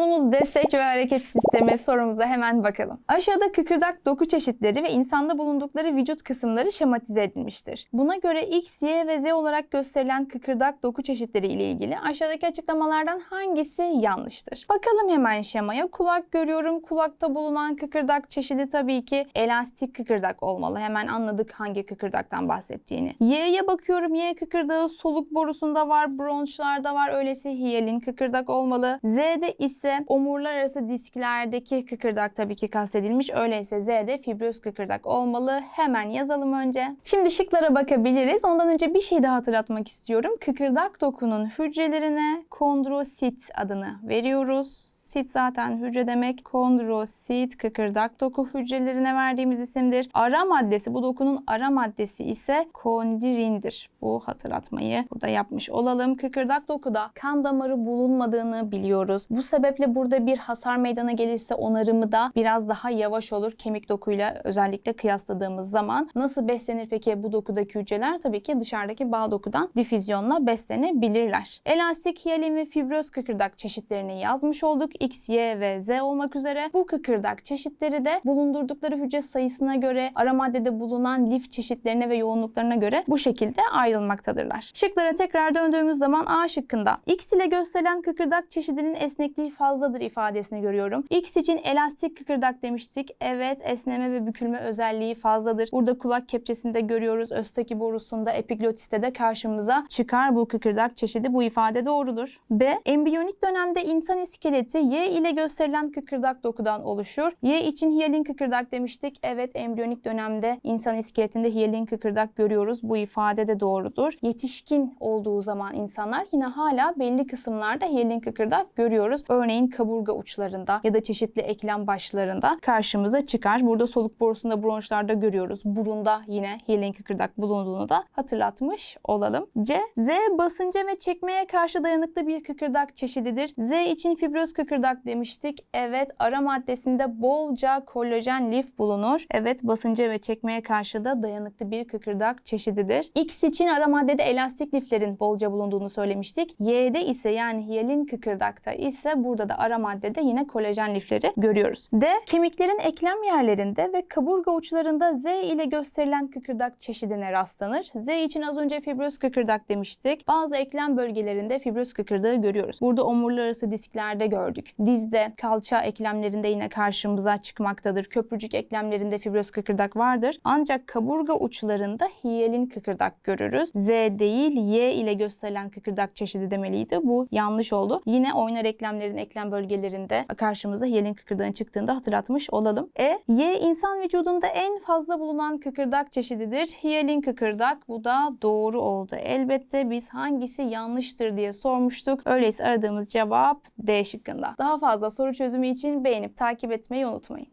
Konumuz destek ve hareket sistemi sorumuza hemen bakalım. Aşağıda kıkırdak doku çeşitleri ve insanda bulundukları vücut kısımları şematize edilmiştir. Buna göre X, Y ve Z olarak gösterilen kıkırdak doku çeşitleri ile ilgili aşağıdaki açıklamalardan hangisi yanlıştır? Bakalım hemen şemaya. Kulak görüyorum. Kulakta bulunan kıkırdak çeşidi tabii ki elastik kıkırdak olmalı. Hemen anladık hangi kıkırdaktan bahsettiğini. Y'ye bakıyorum. Y kıkırdağı soluk borusunda var, bronşlarda var. Öyleyse hiyalin kıkırdak olmalı. Z'de ise omurlar arası disklerdeki kıkırdak tabii ki kastedilmiş. Öyleyse Z'de fibroz kıkırdak olmalı. Hemen yazalım önce. Şimdi şıklara bakabiliriz. Ondan önce bir şey daha hatırlatmak istiyorum. Kıkırdak dokunun hücrelerine kondrosit adını veriyoruz. Sit zaten hücre demek. Kondrosit kıkırdak doku hücrelerine verdiğimiz isimdir. Ara maddesi bu dokunun ara maddesi ise kondirindir. Bu hatırlatmayı burada yapmış olalım. Kıkırdak dokuda kan damarı bulunmadığını biliyoruz. Bu sebeple burada bir hasar meydana gelirse onarımı da biraz daha yavaş olur kemik dokuyla özellikle kıyasladığımız zaman. Nasıl beslenir peki bu dokudaki hücreler? Tabii ki dışarıdaki bağ dokudan difüzyonla beslenebilirler. Elastik, hiyalin ve fibroz kıkırdak çeşitlerini yazmış olduk. X, Y ve Z olmak üzere. Bu kıkırdak çeşitleri de bulundurdukları hücre sayısına göre ara maddede bulunan lif çeşitlerine ve yoğunluklarına göre bu şekilde ayrılmaktadırlar. Şıklara tekrar döndüğümüz zaman A şıkkında X ile gösterilen kıkırdak çeşidinin esnekliği fazladır ifadesini görüyorum. X için elastik kıkırdak demiştik. Evet esneme ve bükülme özelliği fazladır. Burada kulak kepçesinde görüyoruz. Östaki borusunda, epiglotiste de karşımıza çıkar bu kıkırdak çeşidi. Bu ifade doğrudur. B. Embriyonik dönemde insan iskeleti Y ile gösterilen kıkırdak dokudan oluşur. Y için hiyalin kıkırdak demiştik. Evet embriyonik dönemde insan iskeletinde hiyalin kıkırdak görüyoruz. Bu ifade de doğrudur. Yetişkin olduğu zaman insanlar yine hala belli kısımlarda hiyalin kıkırdak görüyoruz. Örneğin kaburga uçlarında ya da çeşitli eklem başlarında karşımıza çıkar. Burada soluk borusunda bronşlarda görüyoruz. Burunda yine hiyalin kıkırdak bulunduğunu da hatırlatmış olalım. C. Z basınca ve çekmeye karşı dayanıklı bir kıkırdak çeşididir. Z için fibroz kıkırdak demiştik. Evet ara maddesinde bolca kolajen lif bulunur. Evet basınca ve çekmeye karşı da dayanıklı bir kıkırdak çeşididir. X için ara maddede elastik liflerin bolca bulunduğunu söylemiştik. Y'de ise yani hiyalin kıkırdakta ise burada da ara maddede yine kolajen lifleri görüyoruz. D. Kemiklerin eklem yerlerinde ve kaburga uçlarında Z ile gösterilen kıkırdak çeşidine rastlanır. Z için az önce fibroz kıkırdak demiştik. Bazı eklem bölgelerinde fibroz kıkırdağı görüyoruz. Burada omurlar arası disklerde gördük. Dizde, kalça eklemlerinde yine karşımıza çıkmaktadır. Köprücük eklemlerinde fibroz kıkırdak vardır. Ancak kaburga uçlarında hiyalin kıkırdak görürüz. Z değil Y ile gösterilen kıkırdak çeşidi demeliydi. Bu yanlış oldu. Yine oynar eklemlerin eklem bölgelerinde karşımıza hiyalin kıkırdağın çıktığında hatırlatmış olalım. E. Y insan vücudunda en fazla bulunan kıkırdak çeşididir. Hiyalin kıkırdak. Bu da doğru oldu. Elbette biz hangisi yanlıştır diye sormuştuk. Öyleyse aradığımız cevap D şıkkında. Daha fazla soru çözümü için beğenip takip etmeyi unutmayın.